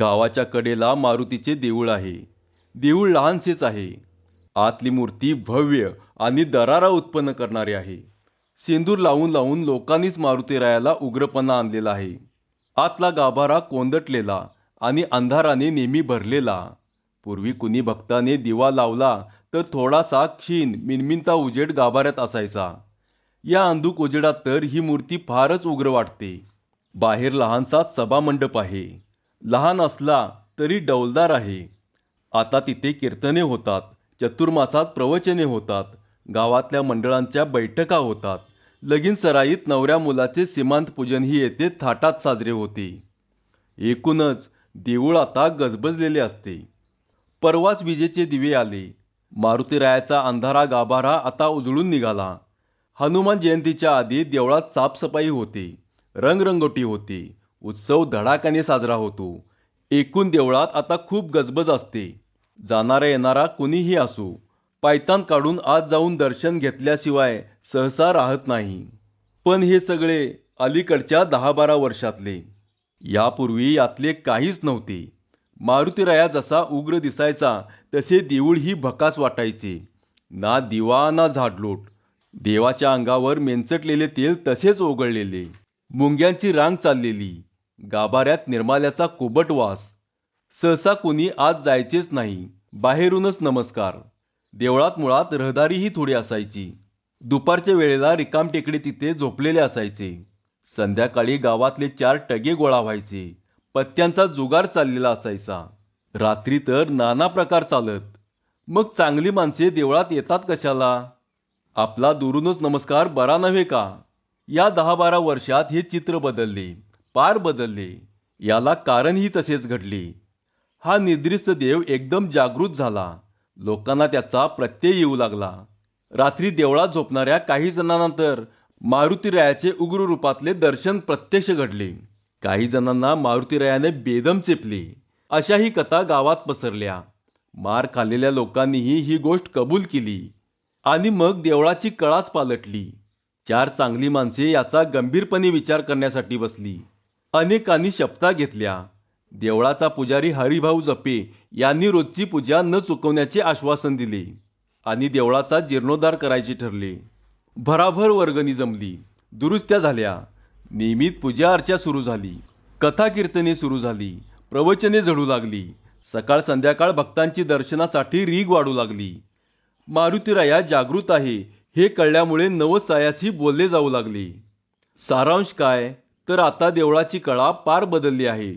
गावाच्या कडेला मारुतीचे देऊळ आहे. देऊळ लहानसेच आहे. आतली मूर्ती भव्य आणि दरारा उत्पन्न करणारी आहे. सेंदूर लावून लावून लोकांनीच मारुतीरायाला उग्रपणा आणलेला आहे. आतला गाभारा कोंदटलेला आणि अंधाराने नेहमी भरलेला. पूर्वी कुणी भक्ताने दिवा लावला तर थोडासा क्षीण मिनमिनता उजेड गाभाऱ्यात असायचा. या अंधुक उजेडात तर ही मूर्ती फारच उग्र वाटते. बाहेर लहानसा सभामंडप आहे. लहान असला तरी डौलदार आहे. आता तिथे कीर्तने होतात चतुर्मासात प्रवचने होतात गावातल्या मंडळांच्या बैठका होतात. लगीन सराईत नवऱ्या मुलाचे सीमांत पूजनही येथे थाटात साजरे होते. एकूणच देऊळ आता गजबजलेले असते. परवाच विजेचे दिवे आले. मारुतीरायाचा अंधारा गाभारा आता उजळून निघाला. हनुमान जयंतीच्या आधी देवळात साफसफाई होते. रंगरंगोटी होते. उत्सव धडाक्याने साजरा होतो. एकूण देवळात आता खूप गजबज असते. जाणारा येणारा कुणीही असो पायतान काढून आत जाऊन दर्शन घेतल्याशिवाय सहसा राहत नाही. पण हे सगळे अलीकडच्या दहा बारा वर्षातले. यापूर्वी यातले काहीच नव्हते. मारुतीराया जसा उग्र दिसायचा तसे देऊळ ही भकास वाटायचे. ना दिवा ना झाडलोट. देवाच्या अंगावर मेंचटलेले तेल तसेच ओघळलेले. मुंग्यांची रांग चाललेली. गाभाऱ्यात निर्माल्याचा कुबट वास. सहसा कुणी आत जायचेच नाही. बाहेरूनच नमस्कार. देवळात मुळात रहदारीही थोडी असायची. दुपारच्या वेळेला रिकाम टेकडे तिथे झोपलेले असायचे. संध्याकाळी गावातले चार टगे गोळा व्हायचे. पत्त्यांचा जुगार चाललेला असायचा. रात्री तर नाना प्रकार चालत. मग चांगली माणसे देवळात येतात कशाला? आपला दुरूनच नमस्कार बरा नव्हे का? या दहा बारा वर्षात हे चित्र बदलले. पार बदलले. याला कारणही तसेच घडले. हा निद्रिस्त देव एकदम जागृत झाला. लोकांना त्याचा प्रत्यय येऊ लागला. रात्री देवळात झोपणाऱ्या काही जणांना तर मारुतीरायाचे उग्र रूपातले दर्शन प्रत्यक्ष घडले. काही जणांना मारुतीरायाने बेदम चेपले. अशाही कथा गावात पसरल्या. मार खाल्लेल्या लोकांनीही ही गोष्ट कबूल केली आणि मग देवळाची कळाच पालटली. चार चांगली माणसे याचा गंभीरपणे विचार करण्यासाठी बसली. अनेकांनी शपथा घेतल्या. देवळाचा पुजारी हरिभाऊ जपे यांनी रोजची पूजा न चुकवण्याचे आश्वासन दिले आणि देवळाचा जीर्णोद्धार करायचे ठरले. भराभर वर्गणी जमली. दुरुस्त्या झाल्या. नियमित पूजा अर्चा सुरू झाली. कथा कीर्तने सुरू झाली. प्रवचने झडू लागली. सकाळ संध्याकाळ भक्तांची दर्शनासाठी रीग वाढू लागली. मारुतीराया जागृत आहे हे कळल्यामुळे नवसायासी बोलले जाऊ लागले. सारांश काय? तर आता देवळाची कळा पार बदलली आहे.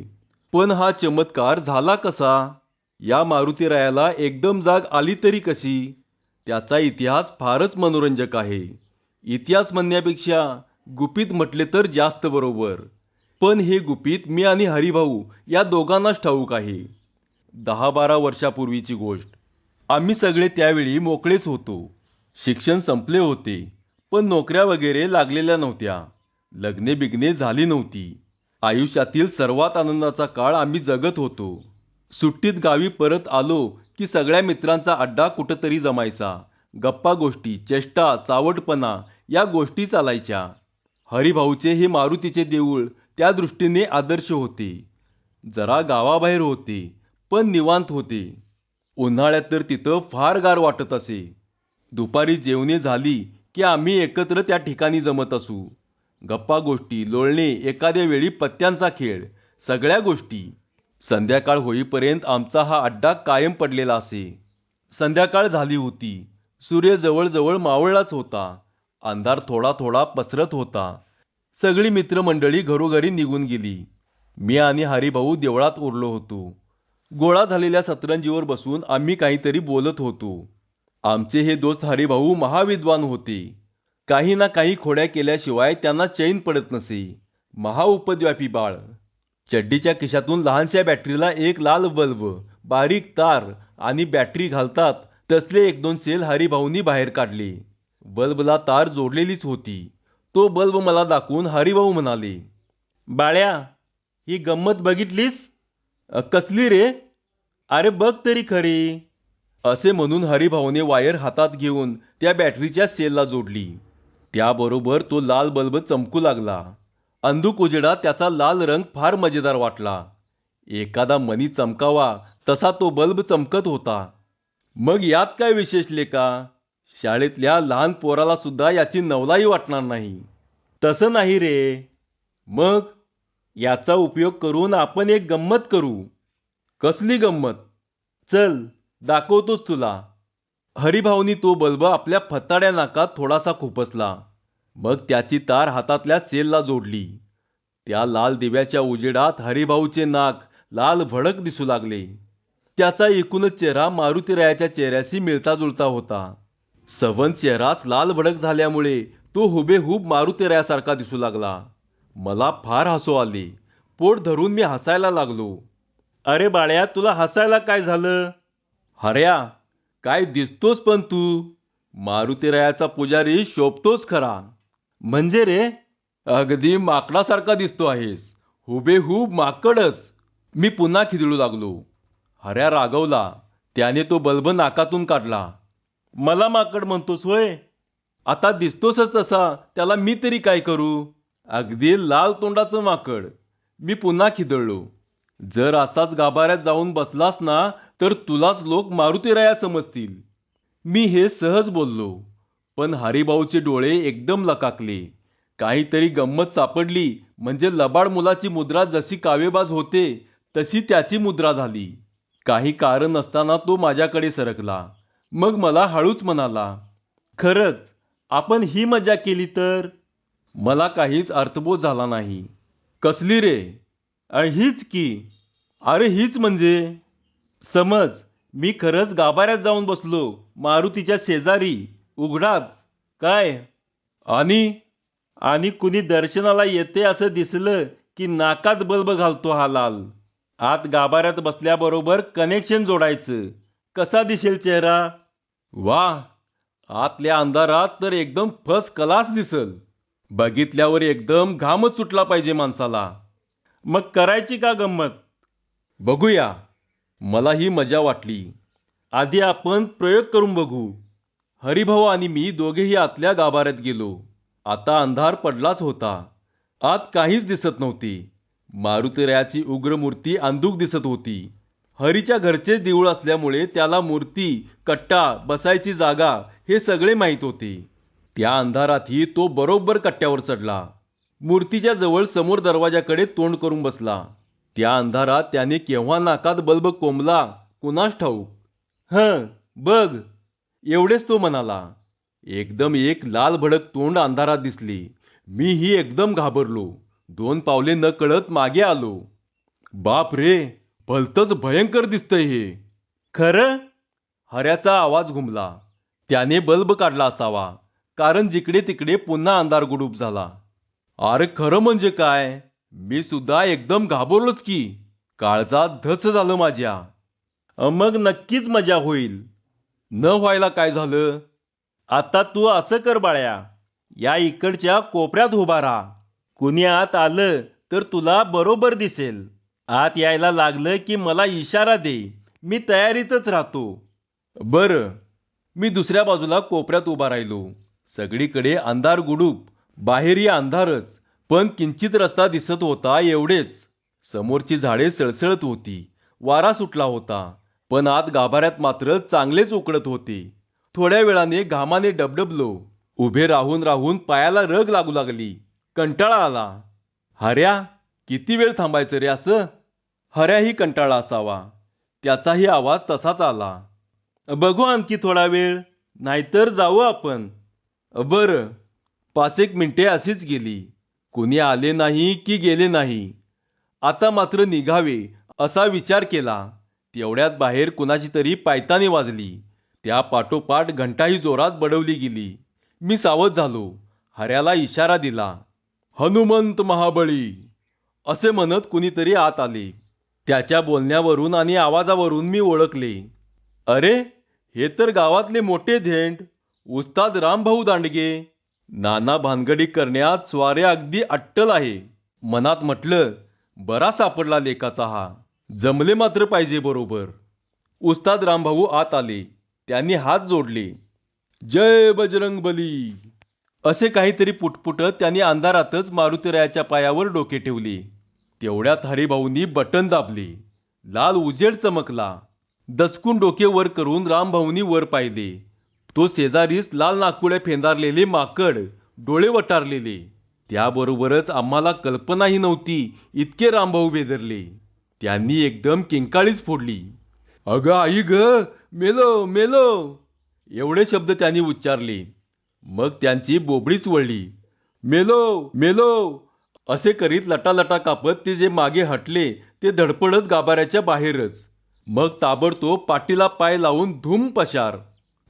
पण हा चमत्कार झाला कसा? या मारुतीरायाला एकदम जाग आली तरी कशी? त्याचा इतिहास फारच मनोरंजक आहे. इतिहास म्हणण्यापेक्षा गुपित म्हटले तर जास्त बरोबर. पण हे गुपित मी आणि हरिभाऊ या दोघांनाच ठाऊक आहे. दहा बारा वर्षापूर्वीची गोष्ट. आम्ही सगळे त्यावेळी मोकळेच होतो. शिक्षण संपले होते. पण नोकऱ्या वगैरे लागलेल्या नव्हत्या. लग्ने बिग्ने झाली नव्हती. आयुष्यातील सर्वात आनंदाचा काळ आम्ही जगत होतो. सुट्टीत गावी परत आलो की सगळ्या मित्रांचा अड्डा कुठंतरी जमायचा. गप्पा गोष्टी चेष्टा चावटपणा या गोष्टी चालायच्या. हरिभाऊचे हे मारुतीचे देऊळ त्या दृष्टीने आदर्श होते. जरा गावाबाहेर होते पण निवांत होते. उन्हाळ्यात तर तिथं फार गार वाटत असे. दुपारी जेवणे झाली की आम्ही एकत्र त्या ठिकाणी जमत असू. गप्पा गोष्टी लोळणे एखाद्या वेळी पत्त्यांचा खेळ सगळ्या गोष्टी. संध्याकाळ होईपर्यंत आमचा हा अड्डा कायम पडलेला असे. संध्याकाळ झाली होती. सूर्य जवळजवळ मावळलाच होता. अंधार थोडा थोडा पसरत होता. सगळी मित्रमंडळी घरोघरी निघून गेली. मी आणि हरिभाऊ देवळात उरलो होतो. गोळा झालेल्या सतरंजीवर बसून आम्ही काहीतरी बोलत होतो. आमचे हे दोस्त हरिभाऊ महाविद्वान होते. काही ना काही खोड्या केल्याशिवाय त्यांना चैन पडत नसे. महाउपद्व्यापी बाळ. चड्डीच्या खिशातून लहानशा बॅटरीला एक लाल बल्ब बारीक तार आणि बॅटरी घालतात तसले एक दोन सेल हरिभाऊंनी बाहेर काढले. बल्बला तार जोडलेलीच होती. तो बल्ब मला दाखवून हरिभाऊ म्हणाले बाळ्या ही गंमत बघितलीस? कसली रे? अरे बघ तरी खरी. असे म्हणून हरिभाऊने वायर हातात घेऊन त्या बॅटरीच्या सेलला जोडली. त्याबरोबर तो लाल बल्ब चमकू लागला. अंधुक उजेडा त्याचा लाल रंग फार मजेदार वाटला. एखादा मनी चमकावा तसा तो बल्ब चमकत होता. मग यात काय विशेष लेका? शाळेतल्या लहान पोराला सुद्धा याची नवलाई वाटणार नाही. तसं नाही रे. मग याचा उपयोग करून आपण एक गंमत करू. कसली गंमत? चल दाखवतोच तुला. हरिभाऊनी तो बल्ब आपल्या फताड्या नाकात थोडासा खुपसला. मग त्याची तार हातातल्या सेलला जोडली. त्या लाल दिव्याच्या उजेडात हरिभाऊचे नाक लाल भडक दिसू लागले. त्याचा एकूणच चेहरा मारुतीरायाच्या चेहऱ्याशी मिळता जुळता होता. सवन चेहराच लाल भडक झाल्यामुळे तो हुबेहूब मारुतीरायासारखा दिसू लागला. मला फार हसू आले. पोट धरून मी हसायला लागलो. अरे बाळ्या तुला हसायला काय झालं? हर्या काय दिसतोस पण तू? मारुतीरायाचा पुजारी शोभतोस खरा. म्हणजे रे अगदी माकडासारखा दिसतो आहेस. हुबेहूब माकडच मी पुन्हा खिदळू लागलो. हऱ्या रागवला त्याने तो बल्ब नाकातून काढला. मला माकड म्हणतोस होय? आता दिसतोसच तसा त्याला मी तरी काय करू? अगदी लाल तोंडाचं माकड. मी पुन्हा खिदळलो. जर असाच गाभाऱ्यात जाऊन बसलास ना तर तुलाच लोक मारुतीराया समजतील. मी हे सहज बोललो. पण हरिभाऊचे डोळे एकदम लकाकले. काहीतरी गंमत सापडली म्हणजे लबाड मुलाची मुद्रा जशी कावेबाज होते तशी त्याची मुद्रा झाली. काही कारण नसताना तो माझ्याकडे सरकला. मग मला हळूच म्हणाला खरंच आपण ही मजा केली तर? मला काहीच अर्थबोध झाला नाही. कसली रे? हीच की. अरे हीच म्हणजे? समज मी खरंच गाभाऱ्यात जाऊन बसलो. मारुतीच्या शेजारी उघडाच. काय? आणि आणि कुणी दर्शनाला येते असं दिसलं की नाकात बल्ब घालतो हा लाल. आत गाभाऱ्यात बसल्याबरोबर कनेक्शन जोडायचं. कसा दिसेल चेहरा? वा आतल्या अंधारात तर एकदम फर्स्ट क्लास दिसल. बघितल्यावर एकदम घामच सुटला पाहिजे माणसाला. मग करायची का गंमत? बघूया. मला ही मजा वाटली. आधी आपण प्रयोग करून बघू. हरिभाऊ आणि मी दोघेही आतल्या गाभाऱ्यात गेलो. आता अंधार पडलाच होता. आत काहीच दिसत नव्हती. मारुतीरायाची उग्र मूर्ती अंधूक दिसत होती. हरीच्या घरचेच देऊळ असल्यामुळे त्याला मूर्ती कट्टा बसायची जागा हे सगळे माहीत होते. त्या अंधारातही तो बरोबर कट्ट्यावर चढला. मूर्तीच्या जवळ समोर दरवाजाकडे तोंड करून बसला. त्या अंधारात त्याने केव्हा नाकात बल्ब कोंबला कुणास ठाऊक? ह बघ एवढेच तो म्हणाला. एकदम एक लाल भडक तोंड अंधारात दिसली. मीही एकदम घाबरलो. दोन पावले न कळत मागे आलो. बाप रे भलतच भयंकर दिसतंय हे. खरं? हऱ्याचा आवाज घुमला. त्याने बल्ब काढला असावा. कारण जिकडे तिकडे पुन्हा अंधार गुडूप झाला. अरे खरं म्हणजे काय? मी सुद्धा एकदम घाबरलोच की. काळजात धस झालं माझ्या. अ, मग नक्कीच मजा होईल. न व्हायला काय झालं? आता तू असं कर बाळ्या. या इकडच्या कोपऱ्यात उभा राहा. कुणी आत आलं तर तुला बरोबर दिसेल. आत यायला लागलं की मला इशारा दे. मी तयारीतच राहतो. बरं. मी दुसऱ्या बाजूला कोपऱ्यात उभा राहिलो. सगळीकडे अंधार गुडूप. बाहेरही अंधारच. पण किंचित रस्ता दिसत होता एवढेच. समोरची झाडे सळसळत होती. वारा सुटला होता. पण आत गाभाऱ्यात मात्र चांगलेच उकडत होते. थोड्या वेळाने घामाने डबडबलो. उभे राहून राहून पायाला रग लागू लागली. कंटाळा आला. हऱ्या किती वेळ थांबायचं रे असं? हऱ्याही कंटाळा असावा. त्याचाही आवाज तसाच आला. बघू आणखी थोडा वेळ. नाहीतर जाऊ आपण. बरं. पाच एक मिनिटे अशीच गेली. कुणी आले नाही की गेले नाही. आता मात्र निघावे असा विचार केला. तेवढ्यात बाहेर कुणाची तरी पायतानी वाजली. त्या पाठोपाठ घंटाही जोरात बडवली गेली. मी सावध झालो. हऱ्याला इशारा दिला. हनुमंत महाबळी असे म्हणत कुणीतरी आत आले. त्याच्या बोलण्यावरून आणि आवाजावरून मी ओळखले. अरे हे तर गावातले मोठे धेंड उस्ताद रामभाऊ दांडगे नाना भानगडी करण्यात स्वारे अगदी अट्टल आहे. मनात म्हटलं बरा सापडला लेकाचा हा. जमले मात्र पाहिजे बरोबर. उस्ताद रामभाऊ आत आले. त्यांनी हात जोडले. जय बजरंग बली. असे काहीतरी पुटपुटत त्यांनी अंधारातच मारुतीरायाच्या पायावर डोके ठेवले. तेवढ्यात हरिभाऊंनी बटन दाबले. लाल उजेड चमकला. दचकून डोके वर करून रामभाऊंनी वर पाहिले. तो शेजारीच लाल नाकुळे फेंदारलेले माकड डोळे वटारलेले. त्याबरोबरच आम्हाला कल्पनाही नव्हती इतके रामभाऊ बेदरले. त्यांनी एकदम किंकाळीच फोडली. अगं आई ग मेलो मेलो. एवढे शब्द त्यांनी उच्चारले. मग त्यांची बोबडीच वळली. मेलो मेलो. असे करीत लटालटा कापत ते जे मागे हटले ते धडपडत गाभाऱ्याच्या बाहेरच. मग ताबडतोब पाठीला पाय लावून धूम पशार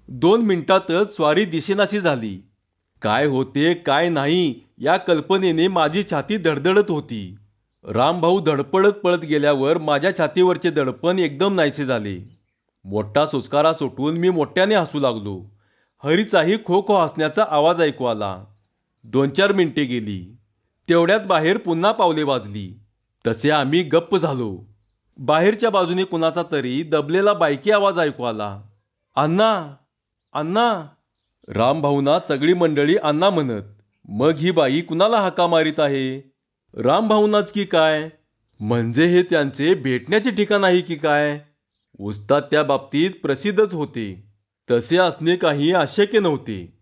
दोन मिनटातच स्वारी दिशेनाशी झाली. काय होते काय नाही या कल्पनेने माझी छाती धडधडत होती. रामभाऊ धडपडत पळत गेल्यावर माझ्या छातीवरचे दडपण एकदम नाहीसे झाले. मोठा सुस्कारा सुटून मी मोठ्याने हसू लागलो. हरीचाही खो खो हसण्याचा आवाज ऐकू आला. दोन चार मिनिटे गेली. तेवढ्यात बाहेर पुन्हा पावले वाजली. तसे आम्ही गप्प झालो. बाहेरच्या बाजूने कुणाचा तरी दबलेला बायकी आवाज ऐकू आला. अण्णा अण्णा. रामभाऊंना सगळी मंडळी अण्णा म्हणत मग ही बाई कुणाला हाका मारित आहे? रामभाऊंनाच की काय? म्हणजे हे त्यांचे भेटण्याचे ठिकाण आहे की काय? उस्ताद त्या बाबतीत प्रसिद्धच होते. तसे असणे काही अशक्य नव्हते.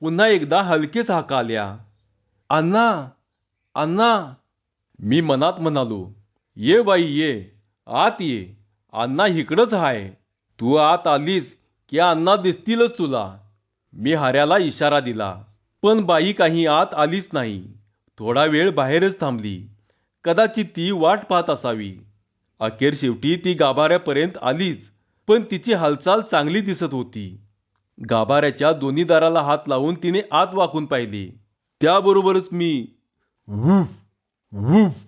पुन्हा एकदा हलकेच हाका आल्या. अण्णा अण्णा. मी मनात म्हणालो ये बाई ये. आत ये. अण्णा इकडंच हाय. तू आत आलीस. की अण्णा दिसतीलच तुला. मी हाऱ्याला इशारा दिला. पण बाई काही आत आलीच नाही. थोडा वेळ बाहेरच थांबली. कदाचित ती वाट पाहत असावी. अखेर शेवटी ती गाभाऱ्यापर्यंत आलीच. पण तिची हालचाल चांगली दिसत होती. गाभाऱ्याच्या दोन्ही दाराला हात लावून तिने आत वाकून पाहिले. त्याबरोबरच मी वूफ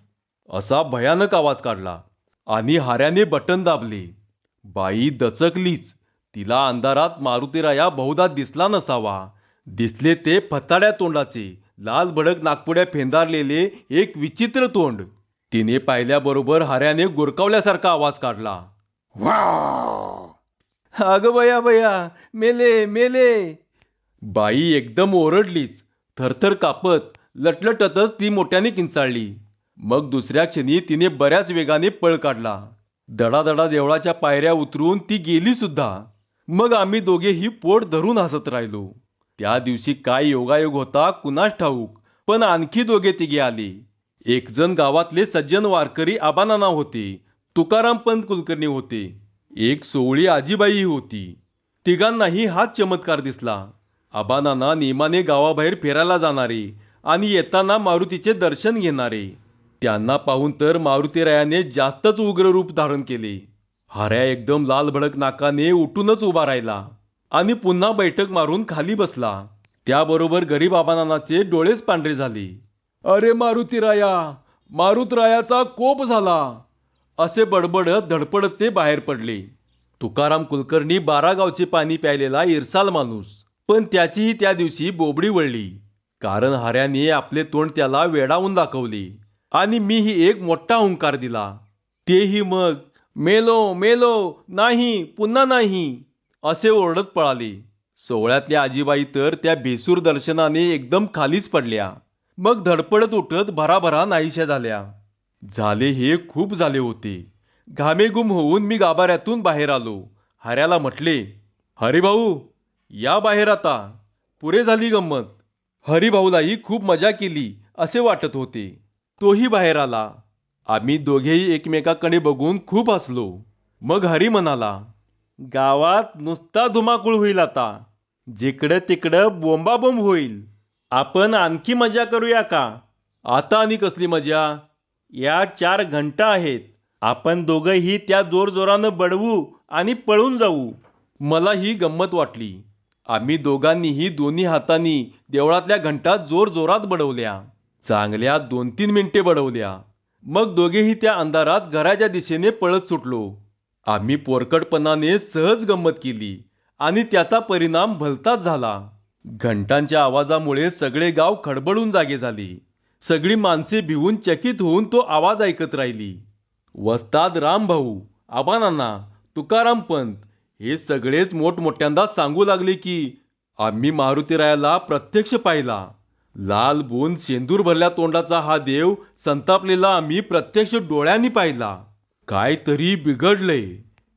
असा भयानक आवाज काढला. आणि हाऱ्याने बटन दाबले. बाई दचकलीच. तिला अंधारात मारुतीराया बहुधा दिसला नसावा. दिसले ते फताड्या तोंडाचे लाल भडक नागपुड्या फेंदारलेले एक विचित्र तोंड. तिने पाहिल्याबरोबर हाऱ्याने गुरकावल्यासारखा आवाज काढला. अगं बया बया मेले मेले. बाई एकदम ओरडलीच. थरथर कापत लटलटतच ती मोठ्याने किंचाळली. मग दुसऱ्या क्षणी तिने बऱ्याच वेगाने पळ काढला. दडादडा देवळाच्या पायऱ्या उतरून ती गेली सुद्धा. मग आम्ही दोघेही पोट धरून हसत राहिलो. त्या दिवशी काय योगायोग होता कुणास ठाऊक पण आणखी दोघे तिघे आले. एकजण गावातले सज्जन वारकरी आबानाना होते तुकाराम पंत कुलकर्णी होते. एक सोवळी आजीबाई होती. तिघांनाही हाच चमत्कार दिसला. आबानाना नेमाने गावाबाहेर फिरायला जाणारे आणि येताना मारुतीचे दर्शन घेणारे. त्यांना पाहून तर मारुतीरायाने जास्तच उग्र रूप धारण केले. हाऱ्या एकदम लाल भडक नाकाने उठूनच उभा राहिला आणि पुन्हा बैठक मारून खाली बसला. त्याबरोबर गरीब आबानानाचे डोळेच पांढरे झाले. अरे मारुतीराया मारुतरायाचा कोप झाला. असे बडबडत धडपडत ते बाहेर पडले. तुकाराम कुलकर्णी बारा गावचे पाणी प्यायलेला इरसाल माणूस पण त्याचीही त्या दिवशी बोबडी वळली. कारण हाऱ्याने आपले तोंड त्याला वेडावून दाखवले आणि मीही एक मोठा हुंकार दिला. तेही मग मेलो मेलो नाही पुन्हा नाही असे ओरडत पळाले. सोहळ्यातल्या आजीबाई तर त्या भेसूर दर्शनाने एकदम खालीच पडल्या. मग धडपडत उठत भराभरा नाहीशा झाल्या. झाले हे खूप झाले होते. घामेगुम होऊन मी गाभाऱ्यातून बाहेर आलो. हऱ्याला म्हटले हरिभाऊ या बाहेर आता. पुरे झाली गंमत. हरिभाऊलाही खूप मजा केली असे वाटत होते. तोही बाहेर आला. आम्ही दोघेही एकमेकाकडे बघून खूप हसलो. मग हरी म्हणाला गावात नुसता धुमाकूळ होईल आता. जिकडं तिकडं बोंबाबोंब होईल. आपण आणखी मजा करूया का? आता आणि कसली मजा? या चार घंटा आहेत. आपण दोघंही त्या जोरजोरानं बडवू आणि पळून जाऊ. मला ही गंमत वाटली. आम्ही दोघांनीही दोन्ही हातांनी देवळातल्या घंटा जोर जोरात बडवल्या. चांगल्या दोन तीन मिनिटे बडवल्या. मग दोघेही त्या अंधारात घराच्या दिशेने पळत सुटलो. आम्ही पोरकटपणाने सहज गंमत केली आणि त्याचा परिणाम भलताच झाला. घंटांच्या आवाजामुळे सगळे गाव खडबडून जागे झाले. सगळी माणसे भिवून चकित होऊन तो आवाज ऐकत राहिली. वस्ताद रामभाऊ आबानांना तुकाराम पंत हे सगळेच मोठमोठ्यांदा सांगू लागले की आम्ही मारुतीरायाला प्रत्यक्ष पाहिला. लाल बोन शेंदूर भरल्या तोंडाचा हा देव संतापलेला आम्ही प्रत्यक्ष डोळ्यांनी पाहिला. काहीतरी बिघडलंय.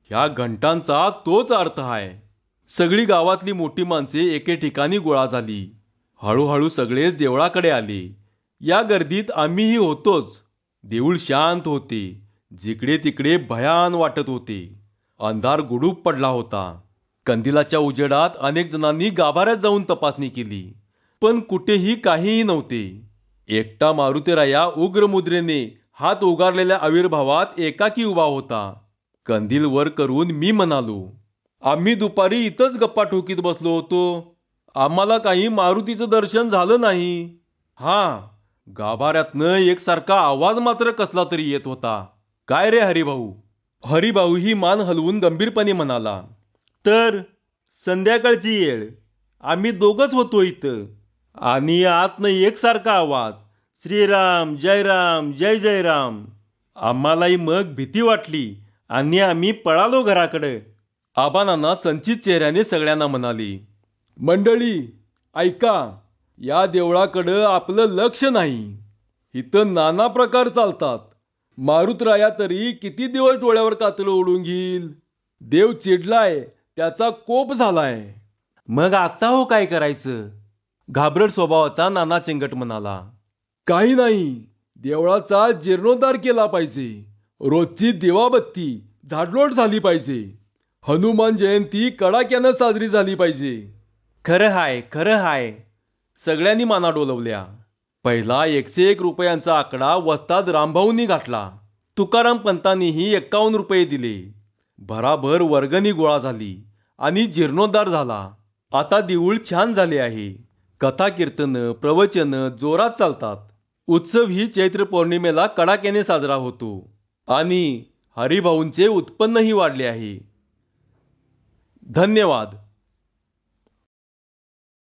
ह्या घंटांचा तोच अर्थ आहे. सगळी गावातली मोठी माणसे एके ठिकाणी गोळा झाली. हळूहळू सगळेच देवळाकडे आले. या गर्दीत आम्हीही होतोच. देऊळ शांत होते. जिकडे तिकडे भयान वाटत होते. अंधार गुडूप पडला होता. कंदिलाच्या उजेडात अनेक जणांनी गाभाऱ्यात जाऊन तपासणी केली. पण कुठेही काहीही नव्हते. एकटा मारुतीराया उग्र मुद्रेने हात उगारलेल्या आविर्भावात एकाकी उभा होता. कंदील वर करून मी म्हणालो आम्ही दुपारी इथंच गप्पा ठोकीत बसलो होतो. आम्हाला काही मारुतीचं दर्शन झालं नाही. हा. गाभाऱ्यातनं एकसारखा आवाज मात्र कसला तरी येत होता. काय रे हरिभाऊ? हरिभाऊ ही मान हलवून गंभीरपणे म्हणाला तर संध्याकाळची येळ. आम्ही दोघंच होतो इथं. आणि आतनं एकसारखा आवाज श्रीराम जयराम जय जयराम. आम्हालाही मग भीती वाटली आणि आम्ही पळालो घराकडे. आबानांना संचित चेहऱ्याने सगळ्यांना म्हणाली मंडळी ऐका या देवळाकडं आपलं लक्ष नाही. इथं नाना प्रकार चालतात. मारुतराया तरी किती दिवस डोळ्यावर कातलं ओढून घेईल? देव चिडलाय त्याचा कोप झालाय. मग आता हो काय करायचं? घाबरट स्वभावाचा नाना चेंगट म्हणाला काही नाही देवळाचा जीर्णोद्धार केला पाहिजे. रोजची दिवाबत्ती झाडलोट झाली पाहिजे. हनुमान जयंती कडाक्यानं साजरी झाली पाहिजे. खरं हाय खरं हाय. सगळ्यांनी माना डोलवल्या. पहिला एकशे एक रुपयांचा आकडा वस्ताद रामभाऊंनी घातला. तुकाराम पंतांनीही एक्कावन्न रुपये दिले. भराभर वर्गणी गोळा झाली आणि जीर्णोद्धार झाला. आता देऊळ छान झाले आहे. कथा कीर्तन प्रवचनं जोरात चालतात. उत्सव ही चैत्र पौर्णिमेला कडाक्याने साजरा होतो. आणि हरिभाऊंचे उत्पन्नही वाढले आहे. धन्यवाद.